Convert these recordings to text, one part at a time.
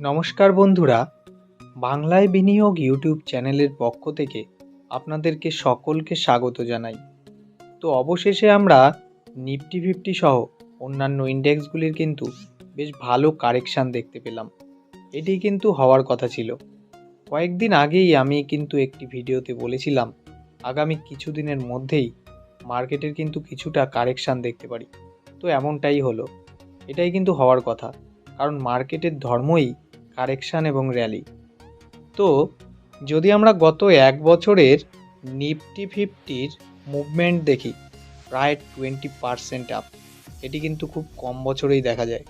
নমস্কার বন্ধুরা, বাংলায় বিনিয়োগ ইউটিউব চ্যানেলের পক্ষ থেকে আপনাদেরকে সকলকে স্বাগত জানাই। তো অবশেষে আমরা নিফটি, ফিফটি সহ অন্যান্য ইন্ডেক্সগুলির কিন্তু বেশ ভালো কারেকশান দেখতে পেলাম। এটি কিন্তু হওয়ার কথা ছিল। কয়েকদিন আগেই আমি কিন্তু একটি ভিডিওতে বলেছিলাম, আগামী কিছুদিনের মধ্যেই মার্কেটের কিন্তু কিছুটা কারেকশান দেখতে পারি। তো এমনটাই হলো। এটাই কিন্তু হওয়ার কথা। কারণ মার্কেটের ধর্মই কারেকশান এবং র্যালি। তো, যদি আমরা গত এক বছরের নিফটি ফিফটির মুভমেন্ট দেখি, প্রায় টোয়েন্টি পারসেন্ট আপ। এটি কিন্তু খুব কম বছরেই দেখা যায়।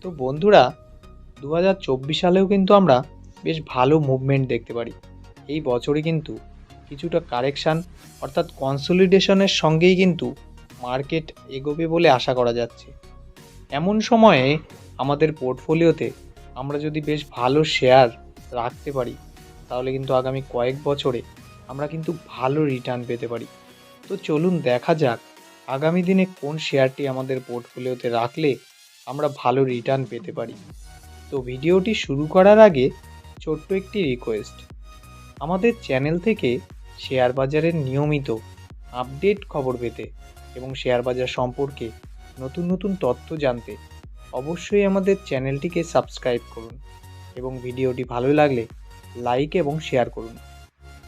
তো বন্ধুরা দু হাজার চব্বিশ সালেও কিন্তু আমরা বেশ ভালো মুভমেন্ট দেখতে পারি। এই বছরে কিন্তু কিছুটা কারেকশান অর্থাৎ কনসলিডেশনের সঙ্গেই কিন্তু মার্কেট এগোবে বলে আশা করা যাচ্ছে। এমন সময়ে আমাদের পোর্টফোলিওতে আমরা যদি বেশ ভালো শেয়ার রাখতে পারি, তাহলে কিন্তু আগামী কয়েক বছরে আমরা কিন্তু ভালো রিটার্ন পেতে পারি। তো চলুন দেখা যাক আগামী দিনে কোন শেয়ারটি আমাদের পোর্টফোলিওতে রাখলে আমরা ভালো রিটার্ন পেতে পারি। তো ভিডিওটি শুরু করার আগে ছোট্ট একটি রিকোয়েস্ট আমাদের চ্যানেল থেকে শেয়ার বাজারের নিয়মিত আপডেট খবর পেতে এবং শেয়ার বাজার সম্পর্কে নতুন নতুন তথ্য জানতে অবশ্যই আমাদের চ্যানেলটিকে সাবস্ক্রাইব করুন এবং ভিডিওটি ভালো লাগলে লাইক এবং শেয়ার করুন।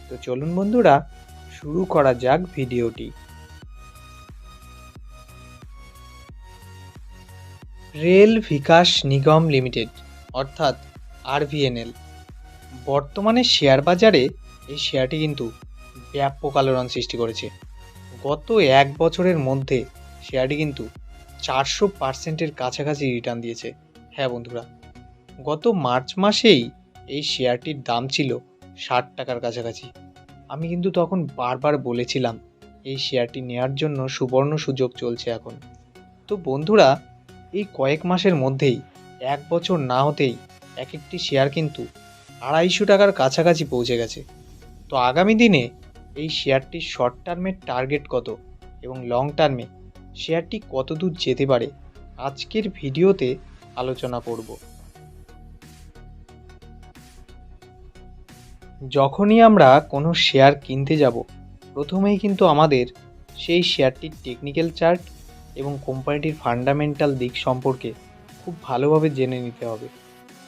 তো চলুন বন্ধুরা, শুরু করা যাক ভিডিওটি। রেল বিকাশ নিগম লিমিটেড, অর্থাৎ আরভিএনএল। বর্তমানে শেয়ার বাজারে এই শেয়ারটি কিন্তু ব্যাপক আলোড়ন সৃষ্টি করেছে। গত এক বছরের মধ্যে শেয়ারটি কিন্তু চারশো পার্সেন্টের কাছাকাছি রিটার্ন দিয়েছে। হ্যাঁ বন্ধুরা, গত মার্চ মাসেই এই শেয়ারটির দাম ছিল ষাট টাকার কাছাকাছি। আমি কিন্তু তখন বারবার বলেছিলাম, এই শেয়ারটি নেয়ার জন্য সুবর্ণ সুযোগ চলছে এখন। তো বন্ধুরা, এই কয়েক মাসের মধ্যেই, এক বছর না হতেই এক একটি শেয়ার কিন্তু আড়াইশো টাকার কাছাকাছি পৌঁছে গেছে। তো আগামী দিনে এই শেয়ারটির শর্ট টার্মের টার্গেট কত এবং লং টার্মে শেয়ারটি কত দূর যেতে পারে আজকের ভিডিওতে আলোচনা করব। যখনই আমরা কোনো শেয়ার কিনতে যাব, প্রথমেই কিন্তু আমাদের সেই শেয়ারটির টেকনিক্যাল চার্ট এবং কোম্পানিটির ফান্ডামেন্টাল দিক সম্পর্কে খুব ভালোভাবে জেনে নিতে হবে,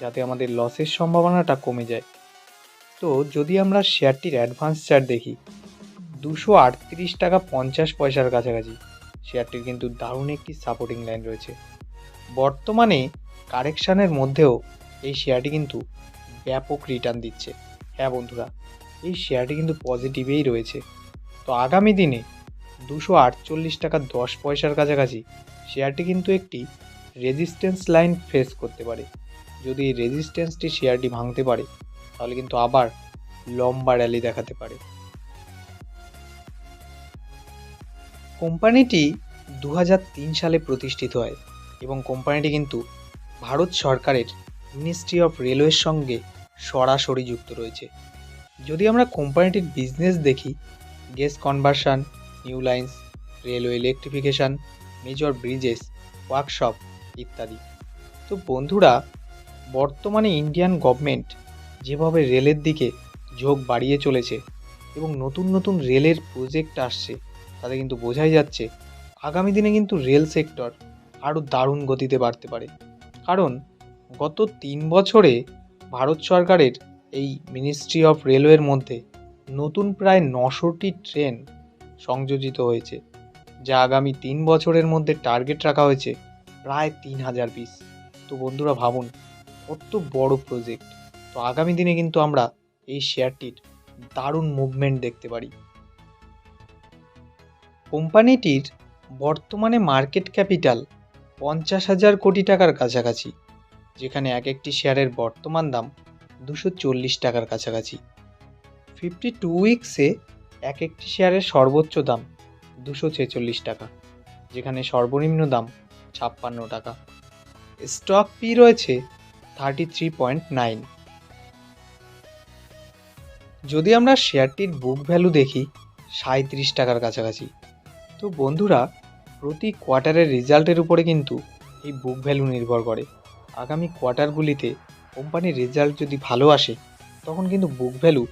যাতে আমাদের লসের সম্ভাবনাটা কমে যায়। তো যদি আমরা শেয়ারটির অ্যাডভান্স চার্ট দেখি, দুশো আটত্রিশ টাকা পঞ্চাশ পয়সার কাছাকাছি শেয়ারটির কিন্তু দারুণ একটি সাপোর্টিং লাইন রয়েছে। বর্তমানে কারেকশানের মধ্যেও এই শেয়ারটি কিন্তু ব্যাপক রিটার্ন দিচ্ছে। হ্যাঁ বন্ধুরা, এই শেয়ারটি কিন্তু পজিটিভেই রয়েছে। তো আগামী দিনে দুশো আটচল্লিশ টাকা দশ পয়সার কাছাকাছি শেয়ারটি কিন্তু একটি রেজিস্ট্যান্স লাইন ফেস করতে পারে। যদি এই রেজিস্ট্যান্সটি শেয়ারটি ভাঙতে পারে, তাহলে কিন্তু আবার লম্বা র্যালি দেখাতে পারে। কোম্পানিটি দু হাজার তিন সালে প্রতিষ্ঠিত হয় এবং কোম্পানিটি কিন্তু ভারত সরকারের মিনিস্ট্রি অফ রেলওয়ের সঙ্গে সরাসরি যুক্ত রয়েছে। যদি আমরা কোম্পানিটির বিজনেস দেখি, gas conversion new lines, railway electrification, major bridges, workshop ইত্যাদি। তো বন্ধুরা, বর্তমানে ইন্ডিয়ান গভর্নমেন্ট যেভাবে রেলের দিকে ঝোঁক বাড়িয়ে চলেছে এবং নতুন নতুন রেলের প্রজেক্ট আসছে তাতে কিন্তু বোঝাই যাচ্ছে আগামী দিনে কিন্তু রেল সেক্টর আরও দারুণ গতিতে বাড়তে পারে। কারণ গত তিন বছরে ভারত সরকারের এই মিনিস্ট্রি অফ রেলওয়ের মধ্যে নতুন প্রায় নশোটি ট্রেন সংযোজিত হয়েছে, যা আগামী তিন বছরের মধ্যে টার্গেট রাখা হয়েছে প্রায় তিন হাজার পিস তো বন্ধুরা, ভাবুন, কত বড় প্রজেক্ট তো আগামী দিনে কিন্তু আমরা এই শেয়ারটির দারুণ মুভমেন্ট দেখতে পারি। কোম্পানিটির বর্তমানে মার্কেট ক্যাপিটাল পঞ্চাশ হাজার কোটি টাকার কাছাকাছি, যেখানে এক একটি শেয়ারের বর্তমান দাম দুশো চল্লিশ টাকার কাছাকাছি। ফিফটি টু উইক্সে এক একটি শেয়ারের সর্বোচ্চ দাম দুশো ছেচল্লিশ টাকা, যেখানে সর্বনিম্ন দাম ছাপ্পান্ন টাকা। স্টক পি রয়েছে থার্টি থ্রি পয়েন্ট নাইন যদি আমরা শেয়ারটির বুক ভ্যালু দেখি সাঁত্রিশ টাকার কাছাকাছি। তো বন্ধুরা, প্রতি কোয়ার্টারের রেজাল্টের উপরে কিন্তু এই বুক ভ্যালু নির্ভর করে। আগামী কোয়ার্টারগুলিতে কোম্পানির রেজাল্ট যদি ভালো আসে, তখন কিন্তু বুক ভ্যালু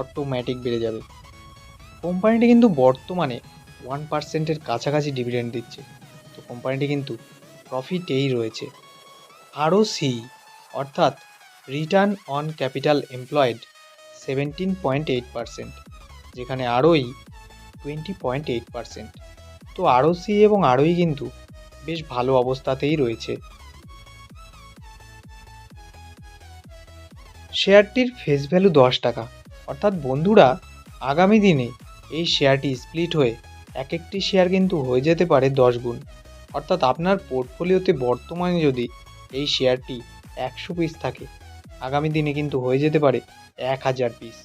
অটোমেটিক বেড়ে যাবে। কোম্পানিটি কিন্তু বর্তমানে ওয়ান পার্সেন্টের কাছাকাছি ডিভিডেন্ড দিচ্ছে। তো কোম্পানিটি কিন্তু প্রফিটেই রয়েছে। আরও সি অর্থাৎ return on capital employed seventeen point eight percent, যেখানে R O E twenty point eight percent. তো আরও সি এবং আরওই কিন্তু বেশ ভালো অবস্থাতেই রয়েছে। শেয়ারটির ফেস ভ্যালু দশ টাকা। অর্থাৎ বন্ধুরা, আগামী দিনে এই শেয়ারটি স্প্লিট হয়ে এক একটি শেয়ার কিন্তু হয়ে যেতে পারে দশ গুণ। অর্থাৎ আপনার পোর্টফোলিওতে বর্তমানে যদি এই শেয়ারটি একশো পিস থাকে, আগামী দিনে কিন্তু হয়ে যেতে পারে এক হাজার পিস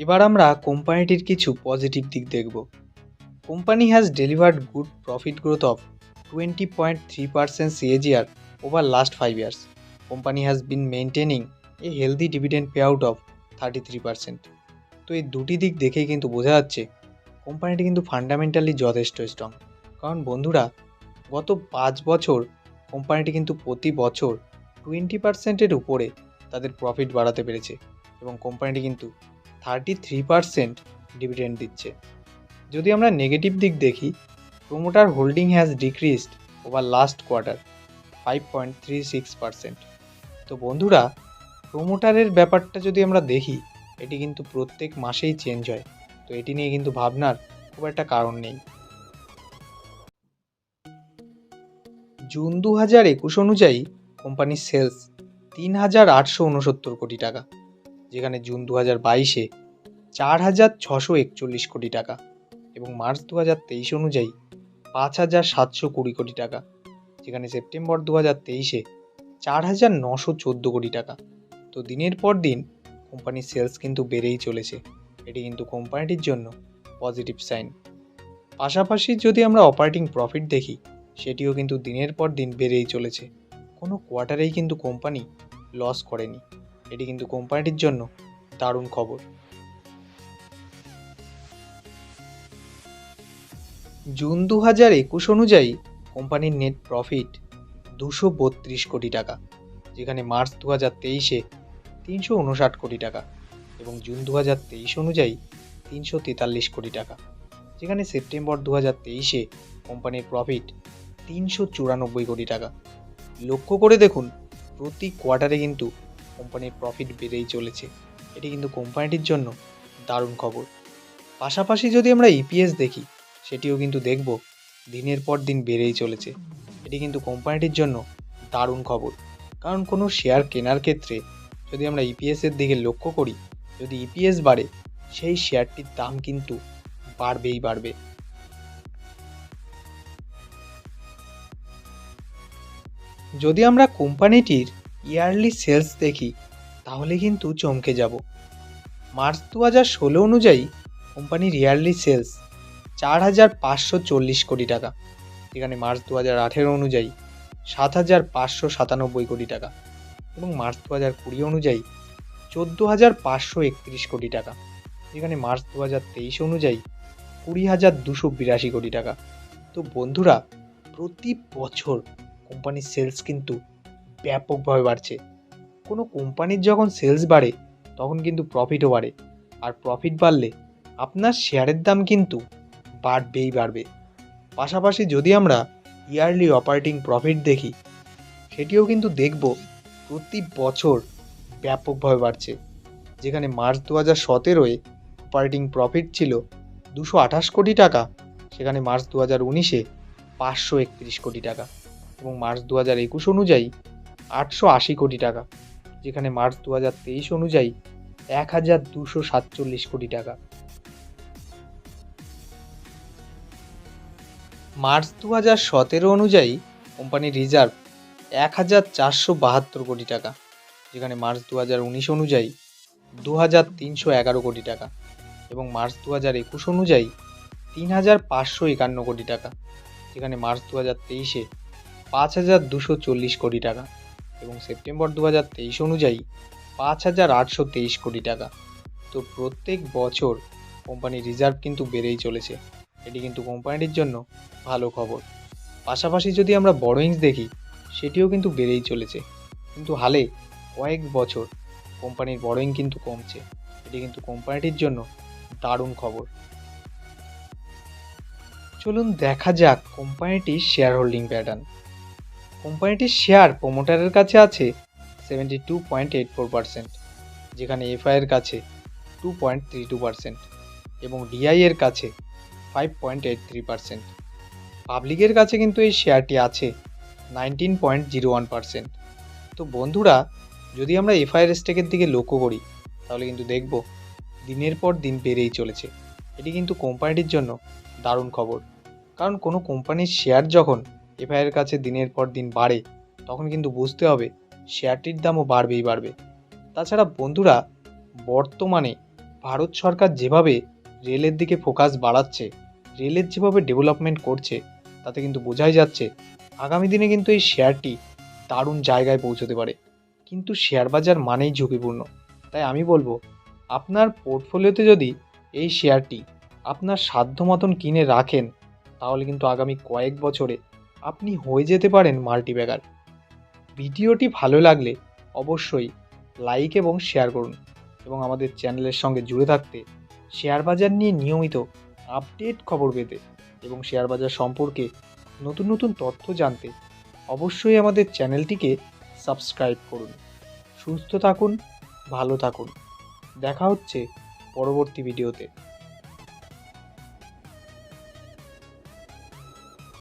এবার আমরা কোম্পানিটির কিছু পজিটিভ দিক দেখব। Company has delivered good profit growth of twenty point three percent CAGR over last five years company has been maintaining a healthy dividend pay out of thirty three percent তো এই দুটি দিক দেখেই কিন্তু বোঝা যাচ্ছে, কোম্পানিটি কিন্তু ফান্ডামেন্টালি যথেষ্ট স্ট্রং কারণ বন্ধুরা, গত পাঁচ বছর কোম্পানিটি কিন্তু প্রতি বছর টোয়েন্টি পার্সেন্টের উপরে তাদের প্রফিট বাড়াতে পেরেছে এবং কোম্পানিটি কিন্তু থার্টি থ্রি পার্সেন্ট ডিভিডেন্ড দিচ্ছে। যদি আমরা নেগেটিভ দিক দেখি promoter holding has decreased over last quarter five point three six percent তো বন্ধুরা প্রোমোটারের ব্যাপারটা যদি আমরা দেখি, এটি কিন্তু প্রত্যেক মাসেই চেঞ্জ হয়। তো এটি নিয়ে কিন্তু ভাবনার খুব একটা কারণ নেই। জুন দু হাজার একুশ অনুযায়ী কোম্পানির সেলস তিন হাজার আটশো উনসত্তর কোটি টাকা। যেখানে জুন দু হাজার বাইশে চার হাজার ছশো একচল্লিশ কোটি টাকা এবং মার্চ দু হাজার তেইশ অনুযায়ী পাঁচ হাজার সাতশো কুড়ি কোটি টাকা, যেখানে সেপ্টেম্বর দু হাজার তেইশে চার হাজার নশো চোদ্দ কোটি টাকা। তো দিনের পর দিন কোম্পানির সেলস কিন্তু বেড়েই চলেছে। এটি কিন্তু কোম্পানিটির জন্য পজিটিভ সাইন। পাশাপাশি যদি আমরা অপারেটিং প্রফিট দেখি, সেটিও কিন্তু দিনের পর দিন বেড়েই চলেছে। কোনো কোয়ার্টারেই কিন্তু কোম্পানি লস করেনি। এটি কিন্তু কোম্পানিটির জন্য দারুণ খবর। জুন দু হাজার একুশ অনুযায়ী কোম্পানির নেট প্রফিট দুশো বত্রিশ কোটি টাকা, যেখানে মার্চ দু হাজার তেইশে তিনশো উনষাট কোটি টাকা এবং জুন দু হাজার তেইশ অনুযায়ী তিনশো তেতাল্লিশ কোটি টাকা, যেখানে সেপ্টেম্বর দু হাজার তেইশে কোম্পানির প্রফিট তিনশো চুরানব্বই কোটি টাকা। লক্ষ্য করে দেখুন, প্রতি কোয়ার্টারে কিন্তু কোম্পানির প্রফিট বেড়েই চলেছে। এটি কিন্তু কোম্পানিটির জন্য দারুণ খবর। পাশাপাশি যদি আমরা ইপিএস দেখি, সেটিও কিন্তু দেখব দিনের পর দিন বেড়েই চলেছে। এটি কিন্তু কোম্পানিটির জন্য দারুণ খবর। কারণ কোনো শেয়ার কেনার ক্ষেত্রে যদি আমরা ইপিএসের দিকে লক্ষ্য করি, যদি ইপিএস বাড়ে, সেই শেয়ারটির দাম কিন্তু বাড়বেই বাড়বে। যদি আমরা কোম্পানিটির ইয়ারলি সেলস দেখি, তাহলে কিন্তু চমকে যাব। মার্চ দু হাজার ষোলো অনুযায়ী কোম্পানির ইয়ারলি সেলস চার হাজার পাঁচশো চল্লিশ কোটি টাকা। এখানে মার্চ দু হাজার আঠেরো অনুযায়ী সাত হাজার পাঁচশো সাতানব্বই কোটি টাকা এবং মার্চ দু হাজার কুড়ি অনুযায়ী চোদ্দ হাজার পাঁচশো একত্রিশ কোটি টাকা। যেখানে মার্চ দু হাজার তেইশ অনুযায়ী কুড়ি হাজার দুশো বিরাশি কোটি টাকা। তো বন্ধুরা, প্রতি বছর কোম্পানির সেলস কিন্তু ব্যাপকভাবে বাড়ছে। কোনো কোম্পানির যখন সেলস বাড়ে, তখন কিন্তু প্রফিটও বাড়ে। আর প্রফিট বাড়লে আপনার শেয়ারের দাম কিন্তু বাড়বেই বাড়বে। পাশাপাশি যদি আমরা ইয়ারলি অপারেটিং প্রফিট দেখি, সেটিও কিন্তু দেখব প্রতি বছর ব্যাপকভাবে বাড়ছে। যেখানে মার্চ দু হাজার সতেরোয় অপারেটিং প্রফিট ছিল দুশো আঠাশ কোটি টাকা, সেখানে মার্চ দু হাজার উনিশে পাঁচশো একত্রিশ কোটি টাকা এবং মার্চ দু হাজার একুশ অনুযায়ী আটশো আশি কোটি টাকা, যেখানে মার্চ দু হাজার তেইশ অনুযায়ী এক হাজার দুশো সাতচল্লিশ কোটি টাকা। মার্চ দু হাজার সতেরো অনুযায়ী কোম্পানির রিজার্ভ এক হাজার চারশো বাহাত্তর কোটি টাকা, যেখানে মার্চ দু হাজার উনিশ অনুযায়ী দু হাজার তিনশো এগারো কোটি টাকা এবং মার্চ দু হাজার একুশ অনুযায়ী তিন হাজার পাঁচশো একান্ন কোটি টাকা, যেখানে মার্চ দু হাজার তেইশে পাঁচ হাজার দুশো চল্লিশ কোটি টাকা। এবং সেপ্টেম্বর দু হাজার তেইশ অনুযায়ী পাঁচ হাজার আটশো তেইশ কোটি টাকা। তো প্রত্যেক বছর কোম্পানির রিজার্ভ কিন্তু বেড়েই চলেছে। এটি কিন্তু কোম্পানিটির জন্য ভালো খবর। পাশাপাশি যদি আমরা বড়োইংস দেখি, সেটিও কিন্তু বেড়েই চলেছে। কিন্তু হালে কয়েক বছর কোম্পানির বড়োইং কিন্তু কমছে। এটি কিন্তু কোম্পানিটির জন্য দারুণ খবর। চলুন দেখা যাক কোম্পানিটির শেয়ার হোল্ডিং প্যাটার্ন কোম্পানিটির শেয়ার প্রোমোটারের কাছে আছে seventy two point eight four percent যেখানে এফআইয়ের কাছে two point three two percent এবং ডিআই এর কাছে five point eight three percent পাবলিকের কাছে কিন্তু এই শেয়ারটি আছে nineteen point zero one percent তো বন্ধুরা, যদি আমরা এফআইআর স্টেকের দিকে লক্ষ্য করি, তাহলে কিন্তু দেখব দিনের পর দিন বেড়েই চলেছে। এটি কিন্তু কোম্পানিটির জন্য দারুণ খবর। কারণ কোনো কোম্পানির শেয়ার যখন এফআইআর কাছে দিনের পর দিন বাড়ে, তখন কিন্তু বুঝতে হবে শেয়ারটির দামও বাড়বেই বাড়বে। তাছাড়া বন্ধুরা, বর্তমানে ভারত সরকার যেভাবে রেলের দিকে ফোকাস বাড়াচ্ছে, রেলের যেভাবে ডেভেলপমেন্ট করছে, তাতে কিন্তু বোঝাই যাচ্ছে আগামী দিনে কিন্তু এই শেয়ারটি দারুণ জায়গায় পৌঁছতে পারে। কিন্তু শেয়ার বাজার মানেই ঝুঁকিপূর্ণ। তাই আমি বলব, আপনার পোর্টফোলিওতে যদি এই শেয়ারটি আপনার সাধ্য মতন কিনে রাখেন, তাহলে কিন্তু আগামী কয়েক বছরে আপনি হয়ে যেতে পারেন মাল্টিব্যাগার। ভিডিওটি ভালো লাগলে অবশ্যই লাইক এবং শেয়ার করুন এবং আমাদের চ্যানেলের সঙ্গে জুড়ে থাকতে শেয়ার বাজার নিয়ে নিয়মিত আপডেট খবর পেতে এবং শেয়ার বাজার সম্পর্কে নতুন নতুন তথ্য জানতে অবশ্যই আমাদের চ্যানেলটিকে সাবস্ক্রাইব করুন। সুস্থ থাকুন, ভালো থাকুন। দেখা হচ্ছে পরবর্তী ভিডিওতে।